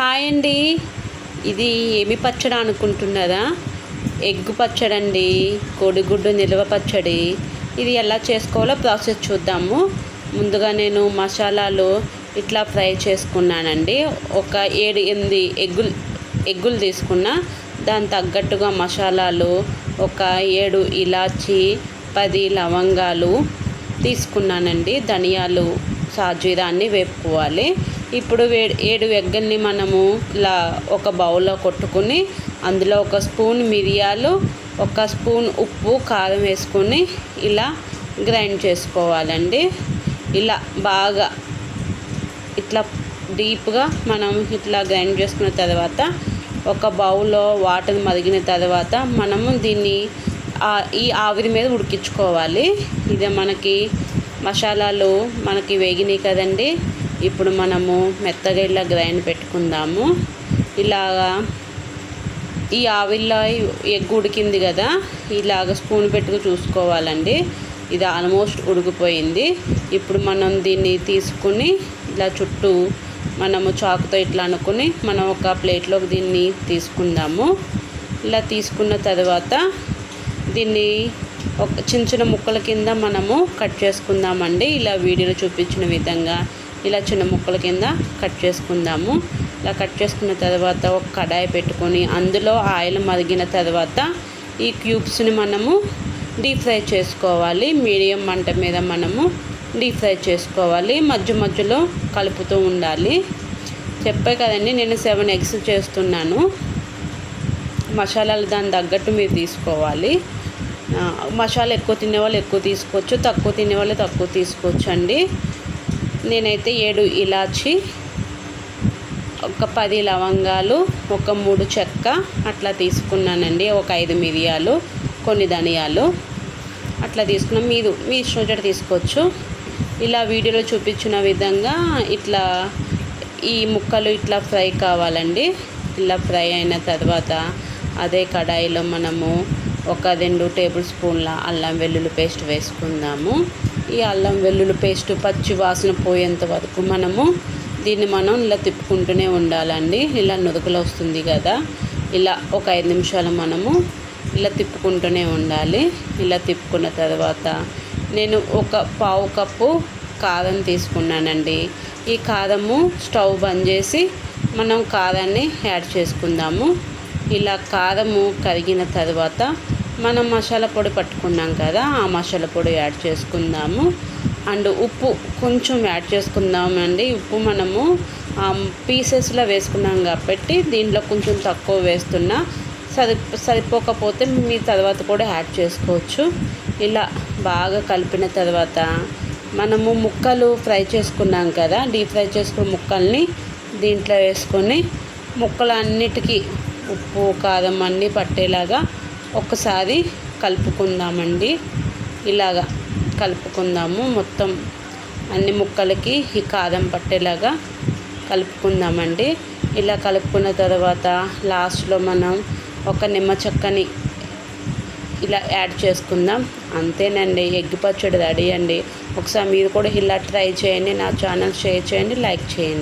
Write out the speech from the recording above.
Hi అండి. ఇది ఏమి పచ్చడి అనుకుంటున్నారా? ఎగ్ పచ్చడి అండి కోడిగుడ్డు నిల్వ పచ్చడి. ఇది ఎలా చేసుకోవాలో ప్రాసెస్ చూద్దాము. ముందుగా నేను మసాలాలు ఇట్లా ఫ్రై చేసుకున్నానండి. ఒక ఏడు ఎనిమిది ఎగ్గులు ఎగ్గులు తీసుకున్నా. దాని తగ్గట్టుగా మసాలాలు ఒక ఏడు ఇలాచి పది లవంగాలు తీసుకున్నానండి. ధనియాలు సాజీరాన్ని వేపుకోవాలి. ఇప్పుడు ఏడు ఎగ్గల్ని మనము ఇలా ఒక బౌల్లో కొట్టుకుని అందులో ఒక స్పూన్ మిరియాలు ఒక స్పూన్ ఉప్పు కారం వేసుకొని ఇలా గ్రైండ్ చేసుకోవాలండి. ఇలా బాగా ఇట్లా డీప్గా మనం ఇట్లా గ్రైండ్ చేసుకున్న తర్వాత ఒక బౌల్లో వాటర్ మరిగిన తర్వాత మనము దీన్ని ఈ ఆవిరి మీద ఉడికించుకోవాలి. ఇది మనకి మసాలాలు మనకి వేగినాయి కదండి. ఇప్పుడు మనము మెత్తగా ఇలా గ్రైండ్ పెట్టుకుందాము. ఇలాగా ఈ ఆవిల్లో ఎగ్ ఉడికింది కదా ఇలాగ స్పూన్ పెట్టుకు చూసుకోవాలండి. ఇది ఆల్మోస్ట్ ఉడికిపోయింది. ఇప్పుడు మనం దీన్ని తీసుకుని ఇలా చుట్టూ మనము చాకుతో ఇట్లా అనుకుని మనం ఒక ప్లేట్లోకి దీన్ని తీసుకుందాము. ఇలా తీసుకున్న తర్వాత దీన్ని ఒక చిన్న చిన్న ముక్కల కింద మనము కట్ చేసుకుందామండి. ఇలా వీడియోలో చూపించిన విధంగా ఇలా చిన్న ముక్కల కింద కట్ చేసుకుందాము. ఇలా కట్ చేసుకున్న తర్వాత ఒక కడాయి పెట్టుకొని అందులో ఆయిల్ మరిగిన తర్వాత ఈ క్యూబ్స్ని మనము డీప్ ఫ్రై చేసుకోవాలి. మీడియం మంట మీద మనము డీప్ ఫ్రై చేసుకోవాలి. మధ్య మధ్యలో కలుపుతూ ఉండాలి. చెప్పే కదండి నేను సెవెన్ ఎగ్స్ చేస్తున్నాను. మసాలాలు దాని తగ్గట్టు మీరు తీసుకోవాలి. మసాలా ఎక్కువ తినేవాళ్ళు ఎక్కువ తీసుకోవచ్చు తక్కువ తినేవాళ్ళు తక్కువ తీసుకోవచ్చు అండి నేనైతే ఏడు ఇలాచి ఒక పది లవంగాలు ఒక మూడు చెక్క అట్లా తీసుకున్నానండి. ఒక ఐదు మిరియాలు కొన్ని ధనియాలు అట్లా తీసుకున్నాం. మీరు మీ ఇష్టం తీసుకోవచ్చు. ఇలా వీడియోలో చూపించిన విధంగా ఇట్లా ఈ ముక్కలు ఇట్లా ఫ్రై కావాలండి. ఇలా ఫ్రై అయిన తర్వాత అదే కడాయిలో మనము ఒక రెండు టేబుల్ స్పూన్ల అల్లం వెల్లుల్లి పేస్ట్ వేసుకుందాము. ఈ అల్లం వెల్లుల్లి పేస్ట్ పచ్చి వాసన పోయేంత వరకు మనము దీన్ని మనం ఇలా తిప్పుకుంటూనే ఉండాలండి. ఇలా నుదుకలు వస్తుంది కదా. ఇలా ఒక ఐదు నిమిషాలు మనము ఇలా తిప్పుకుంటూనే ఉండాలి. ఇలా తిప్పుకున్న తర్వాత నేను ఒక పావు కప్పు కారం తీసుకున్నానండి. ఈ కారము స్టవ్ బంద్ చేసి మనం కారాన్ని యాడ్ చేసుకుందాము. ఇలా కారము కరిగిన తర్వాత మనం మసాలా పొడి పట్టుకున్నాం కదా ఆ మసాలా పొడి యాడ్ చేసుకుందాము. అండ్ ఉప్పు కొంచెం యాడ్ చేసుకుందామండి. ఉప్పు మనము పీసెస్లో వేసుకున్నాం కాబట్టి దీంట్లో కొంచెం తక్కువ వేస్తున్నా. సరి సరిపోకపోతే మీ తర్వాత కూడా యాడ్ చేసుకోవచ్చు. ఇలా బాగా కలిపిన తర్వాత మనము ముక్కలు ఫ్రై చేసుకున్నాం కదా డీప్ ఫ్రై చేసుకున్న ముక్కల్ని దీంట్లో వేసుకొని ముక్కలు అన్నిటికీ ఉప్పు కారం అన్నీ పట్టేలాగా ఒకసారి కలుపుకుందామండి. ఇలాగా కలుపుకుందాము. మొత్తం అన్ని ముక్కలకి ఈ కారం పట్టేలాగా కలుపుకుందామండి. ఇలా కలుపుకున్న తర్వాత లాస్ట్లో మనం ఒక నిమ్మ చెక్కని ఇలా యాడ్ చేసుకుందాం. అంతేనండి ఎగ్ పచ్చడి రెడీ అండి. ఒకసారి మీరు కూడా ఇలా ట్రై చేయండి. నా ఛానల్ షేర్ చేయండి లైక్ చేయండి.